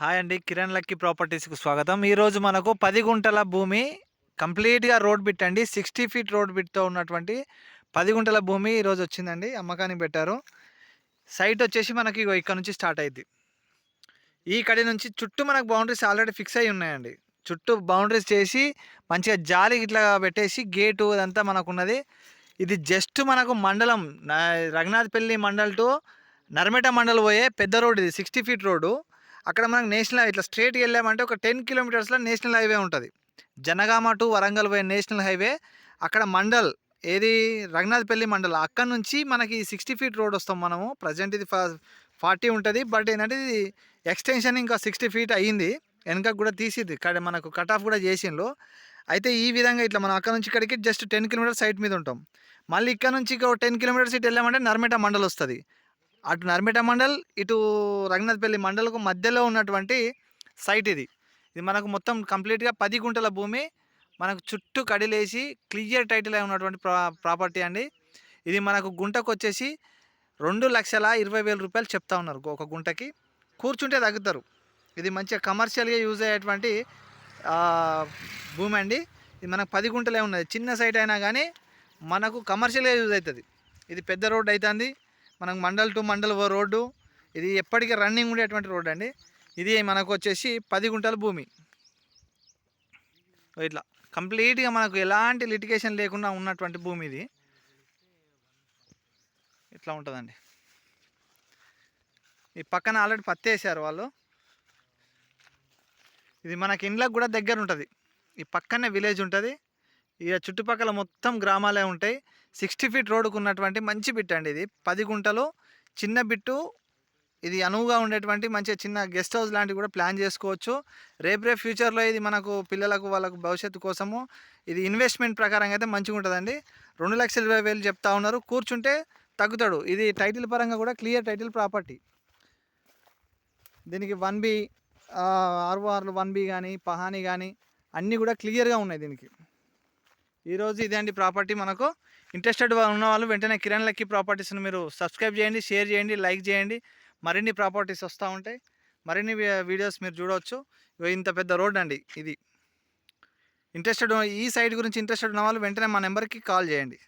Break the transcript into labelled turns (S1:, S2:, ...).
S1: Hi అండి. Kiran lucky ప్రాపర్టీస్కి స్వాగతం. ఈరోజు మనకు పది గుంటల భూమి కంప్లీట్గా రోడ్ బిట్ అండి. సిక్స్టీ ఫీట్ రోడ్ బిట్తో ఉన్నటువంటి పది గుంటల భూమి ఈరోజు వచ్చిందండి. అమ్మకానికి పెట్టారు. సైట్ వచ్చేసి మనకి ఇక్కడ నుంచి స్టార్ట్ అయింది ఈ కడి నుంచి చుట్టూ మనకు బౌండరీస్ ఆల్రెడీ ఫిక్స్ అయి ఉన్నాయండి. చుట్టూ బౌండరీస్ చేసి మంచిగా జాలి ఇట్లా పెట్టేసి గేటు అదంతా మనకు ఉన్నది ఇది జస్ట్ మనకు మండలం రఘునాథ్పల్లి మండల్ టు నర్మేట మండల్ పోయే పెద్ద రోడ్ ఇది. Sixty feet road. అక్కడ మనకు నేషనల్ ఇట్లా స్ట్రేట్కి వెళ్ళామంటే ఒక టెన్ కిలోమీటర్స్లో నేషనల్ హైవే ఉంటుంది. జనగామ టు వరంగల్ పోయే నేషనల్ హైవే అక్కడ మండల్ ఏది? రఘునాథ్పల్లి మండల్. అక్కడ నుంచి మనకి సిక్స్టీ ఫీట్ రోడ్ వస్తాం మనము. ప్రజెంట్ ఇది ఫార్టీ ఉంటుంది. బట్ ఏంటంటే ఇది ఎక్స్టెన్షన్ ఇంకా సిక్స్టీ ఫీట్ అయ్యింది వెనక కూడా తీసిద్ది. ఇక్కడ మనకు కట్ ఆఫ్ కూడా చేసిండ్రు అయితే ఈ విధంగా ఇట్లా మనం అక్కడ నుంచి ఇక్కడికి జస్ట్ టెన్ కిలోమీటర్స్ సైట్ మీద ఉంటాం. మళ్ళీ ఇక్కడ నుంచి ఒక టెన్ కిలోమీటర్స్ ఇటు వెళ్ళామంటే నర్మేట మండల్ వస్తుంది. అటు నర్మిట మండల్ ఇటు రంగనాథపల్లి మండలకు మధ్యలో ఉన్నటువంటి సైట్ ఇది. ఇది మనకు మొత్తం కంప్లీట్గా పది గుంటల భూమి మనకు చుట్టూ కడిలేసి క్లియర్ టైటిల్ అయి ఉన్నటువంటి ప్రా ప్రాపర్టీ అండి. ఇది మనకు గుంటకు వచ్చేసి రెండు లక్షల ఇరవై వేల రూపాయలు చెప్తా ఉన్నారు ఒక గుంటకి. కూర్చుంటే తగ్గుతారు. ఇది మంచిగా కమర్షియల్గా యూజ్ అయ్యేటువంటి భూమి అండి. ఇది మనకు పది గుంటలే ఉన్నది. చిన్న సైట్ అయినా కానీ మనకు కమర్షియల్గా యూజ్ అవుతుంది ఇది పెద్ద రోడ్ అవుతుంది మనకు మండల్ టు మండల్ ఓ రోడ్డు. ఇది ఎప్పటికీ రన్నింగ్ ఉండేటువంటి రోడ్ అండి. ఇది మనకు వచ్చేసి పది గుంటల భూమి. ఇట్లా కంప్లీట్గా మనకు ఎలాంటి లిటిగేషన్ లేకుండా ఉన్నటువంటి భూమి ఇది. ఇట్లా ఉంటుందండి. ఈ పక్కన ఆల్రెడీ పత్తి వేసారు వాళ్ళు. ఇది మనకి ఇండ్లకు కూడా దగ్గర ఉంటుంది. ఈ పక్కనే విలేజ్ ఉంటుంది. ఇక చుట్టుపక్కల మొత్తం గ్రామాలే ఉంటాయి. సిక్స్టీ ఫీట్ రోడ్డుకు ఉన్నటువంటి మంచి బిట్ అండి ఇది. పది గుంటలు చిన్న బిట్టు ఇది అనువుగా ఉండేటువంటి మంచి చిన్న గెస్ట్ హౌస్ లాంటివి కూడా ప్లాన్ చేసుకోవచ్చు. రేపు రేపు ఫ్యూచర్లో ఇది మనకు పిల్లలకు వాళ్ళకు భవిష్యత్తు కోసము ఇది ఇన్వెస్ట్మెంట్ ప్రకారంగా అయితే మంచిగా ఉంటుందండి. రెండు లక్షల ఇరవై వేలు చెప్తా ఉన్నారు. కూర్చుంటే తగ్గుతాడు. ఇది టైటిల్ పరంగా కూడా క్లియర్ టైటిల్ ప్రాపర్టీ. దీనికి వన్ బి ఆర్ఓఆర్లు వన్ బి కానీ పహాని కానీ అన్నీ కూడా క్లియర్గా ఉన్నాయి దీనికి. ఈరోజు ఇదే అండి ప్రాపర్టీ మనకు. ఇంట్రెస్టెడ్ ఉన్న వాళ్ళు వెంటనే కిరణ్ లక్కీ ప్రాపర్టీస్ని మీరు సబ్స్క్రైబ్ చేయండి షేర్ చేయండి లైక్ చేయండి. మరిన్ని ప్రాపర్టీస్ వస్తూ ఉంటాయి. మరిన్ని వీడియోస్ మీరు చూడవచ్చు ఇంత పెద్ద రోడ్ అండి ఇది. ఇంట్రెస్టెడ్ ఈ సైట్ గురించి ఇంట్రెస్టెడ్ ఉన్న వాళ్ళు వెంటనే మా నెంబర్కి కాల్ చేయండి.